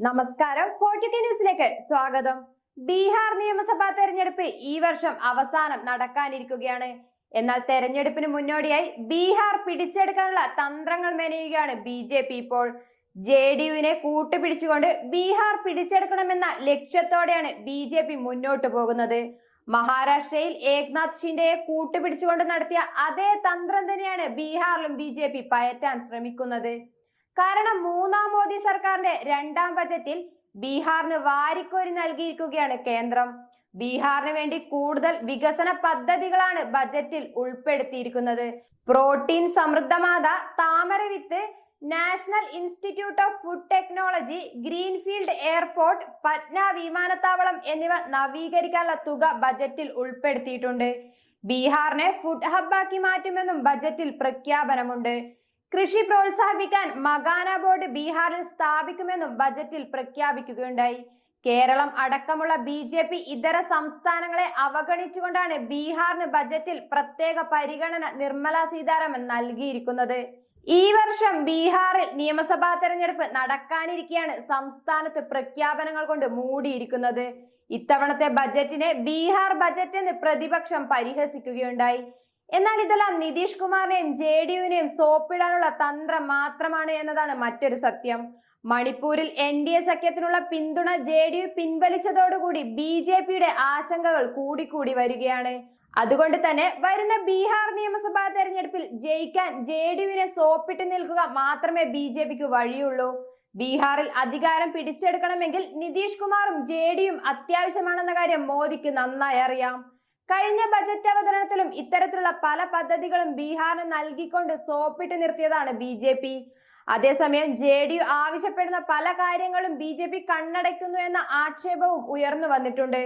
നമസ്കാരം. ഫോർട്ടിക്ക ന്യൂസിലേക്ക് സ്വാഗതം. ബീഹാർ നിയമസഭാ തെരഞ്ഞെടുപ്പ് ഈ വർഷം അവസാനം നടക്കാനിരിക്കുകയാണ്. എന്നാൽ തെരഞ്ഞെടുപ്പിന് മുന്നോടിയായി ബീഹാർ പിടിച്ചെടുക്കാനുള്ള തന്ത്രങ്ങൾ മെനയുകയാണ് ബി ജെ പി ഇപ്പോൾ. ജെ ഡി യുവിനെ കൂട്ടുപിടിച്ചുകൊണ്ട് ബീഹാർ പിടിച്ചെടുക്കണമെന്ന ലക്ഷ്യത്തോടെയാണ് ബി ജെ പി മുന്നോട്ട് പോകുന്നത്. മഹാരാഷ്ട്രയിൽ ഏക്നാഥ് ഷിൻഡെയെ കൂട്ടുപിടിച്ചുകൊണ്ട് നടത്തിയ അതേ തന്ത്രം തന്നെയാണ് ബീഹാറിലും ബി ജെ പി പയറ്റാൻ ശ്രമിക്കുന്നത്. കാരണം മൂന്നാം മോദി സർക്കാരിന്റെ രണ്ടാം ബജറ്റിൽ ബീഹാറിന് വാരിക്കോരി നൽകിയിരിക്കുകയാണ് കേന്ദ്രം. ബീഹാറിന് വേണ്ടി കൂടുതൽ വികസന പദ്ധതികളാണ് ബജറ്റിൽ ഉൾപ്പെടുത്തിയിരിക്കുന്നത്. പ്രോട്ടീൻ സമൃദ്ധമാത താമര വിത്ത് national institute of food technology greenfield airport Patna വിമാനത്താവളം എന്നിവ നവീകരിക്കാനുള്ള തുക ബജറ്റിൽ ഉൾപ്പെടുത്തിയിട്ടുണ്ട്. ബീഹാറിനെ ഫുഡ് ഹബ്ബാക്കി മാറ്റുമെന്നും ബജറ്റിൽ പ്രഖ്യാപനമുണ്ട്. കൃഷി പ്രോത്സാഹിപ്പിക്കാൻ മകാന ബോർഡ് ബീഹാറിൽ സ്ഥാപിക്കുമെന്നും ബജറ്റിൽ പ്രഖ്യാപിക്കുകയുണ്ടായി. കേരളം അടക്കമുള്ള ബി ജെ പി ഇതര സംസ്ഥാനങ്ങളെ അവഗണിച്ചുകൊണ്ടാണ് ബീഹാറിന് ബജറ്റിൽ പ്രത്യേക പരിഗണന നിർമ്മല സീതാരാമൻ നൽകിയിരിക്കുന്നത്. ഈ വർഷം ബീഹാറിൽ നിയമസഭാ തെരഞ്ഞെടുപ്പ് നടക്കാനിരിക്കെയാണ് സംസ്ഥാനത്ത് പ്രഖ്യാപനങ്ങൾ കൊണ്ട് മൂടിയിരിക്കുന്നത്. ഇത്തവണത്തെ ബജറ്റിനെ ബീഹാർ ബജറ്റ് എന്ന് പ്രതിപക്ഷം പരിഹസിക്കുകയുണ്ടായി. എന്നാൽ ഇതെല്ലാം നിതീഷ് കുമാറിനെയും ജെ ഡി യുവിനെയും സോപ്പിടാനുള്ള തന്ത്രം മാത്രമാണ് എന്നതാണ് മറ്റൊരു സത്യം. മണിപ്പൂരിൽ എൻ ഡി എ സഖ്യത്തിനുള്ള പിന്തുണ ജെ ഡി യു പിൻവലിച്ചതോടുകൂടി ബി ജെ പിയുടെ ആശങ്കകൾ കൂടിക്കൂടി വരികയാണ്. അതുകൊണ്ട് തന്നെ വരുന്ന ബീഹാർ നിയമസഭാ തെരഞ്ഞെടുപ്പിൽ ജയിക്കാൻ ജെ ഡി യുവിനെ സോപ്പിട്ട് നിൽക്കുക മാത്രമേ ബി ജെ പിക്ക് വഴിയുള്ളൂ. ബീഹാറിൽ അധികാരം പിടിച്ചെടുക്കണമെങ്കിൽ നിതീഷ് കുമാറും ജെ ഡിയും അത്യാവശ്യമാണെന്ന കാര്യം മോദിക്ക് നന്നായി അറിയാം. കഴിഞ്ഞ ബജറ്റ് അവതരണത്തിലും ഇത്തരത്തിലുള്ള പല പദ്ധതികളും ബീഹാറിന് നൽകിക്കൊണ്ട് സോപ്പിട്ട് നിർത്തിയതാണ് ബി ജെ പി. അതേസമയം ജെ ഡി യു ആവശ്യപ്പെടുന്ന പല കാര്യങ്ങളും ബി ജെ പി കണ്ണടയ്ക്കുന്നു എന്ന ആക്ഷേപവും ഉയർന്നു വന്നിട്ടുണ്ട്.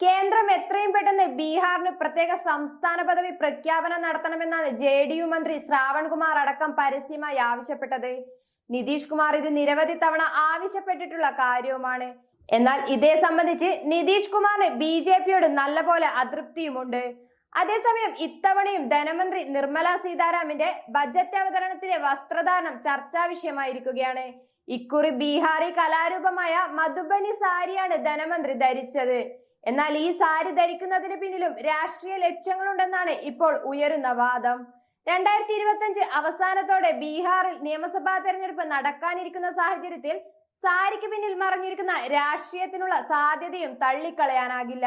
കേന്ദ്രം എത്രയും പെട്ടെന്ന് ബീഹാറിന് പ്രത്യേക സംസ്ഥാന പദവി പ്രഖ്യാപനം നടത്തണമെന്നാണ് ജെ ഡി യു മന്ത്രി ശ്രാവൺ കുമാർ അടക്കം പരസ്യമായി ആവശ്യപ്പെട്ടത്. നിതീഷ് കുമാർ ഇത് നിരവധി തവണ ആവശ്യപ്പെട്ടിട്ടുള്ള കാര്യവുമാണ്. എന്നാൽ ഇതേ സംബന്ധിച്ച് നിതീഷ് കുമാറിന് ബി ജെ പിയോട് നല്ലപോലെ അതൃപ്തിയുമുണ്ട്. അതേസമയം ഇത്തവണയും ധനമന്ത്രി നിർമ്മല സീതാരാമന്റെ ബജറ്റ് അവതരണത്തിലെ വസ്ത്രധാരണം ചർച്ചാ വിഷയമായിരിക്കുകയാണ്. ഇക്കുറി ബീഹാറി കലാരൂപമായ മധുബനി സാരിയാണ് ധനമന്ത്രി ധരിച്ചത്. എന്നാൽ ഈ സാരി ധരിക്കുന്നതിന് പിന്നിലും രാഷ്ട്രീയ ലക്ഷ്യങ്ങളുണ്ടെന്നാണ് ഇപ്പോൾ ഉയരുന്ന വാദം. രണ്ടായിരത്തി ഇരുപത്തി അഞ്ച് അവസാനത്തോടെ ബീഹാറിൽ നിയമസഭാ തെരഞ്ഞെടുപ്പ് നടക്കാനിരിക്കുന്ന സാഹചര്യത്തിൽ സാരിക്ക് പിന്നിൽ മറഞ്ഞിരിക്കുന്ന രാഷ്ട്രീയത്തിനുള്ള സാധ്യതയും തള്ളിക്കളയാനാകില്ല.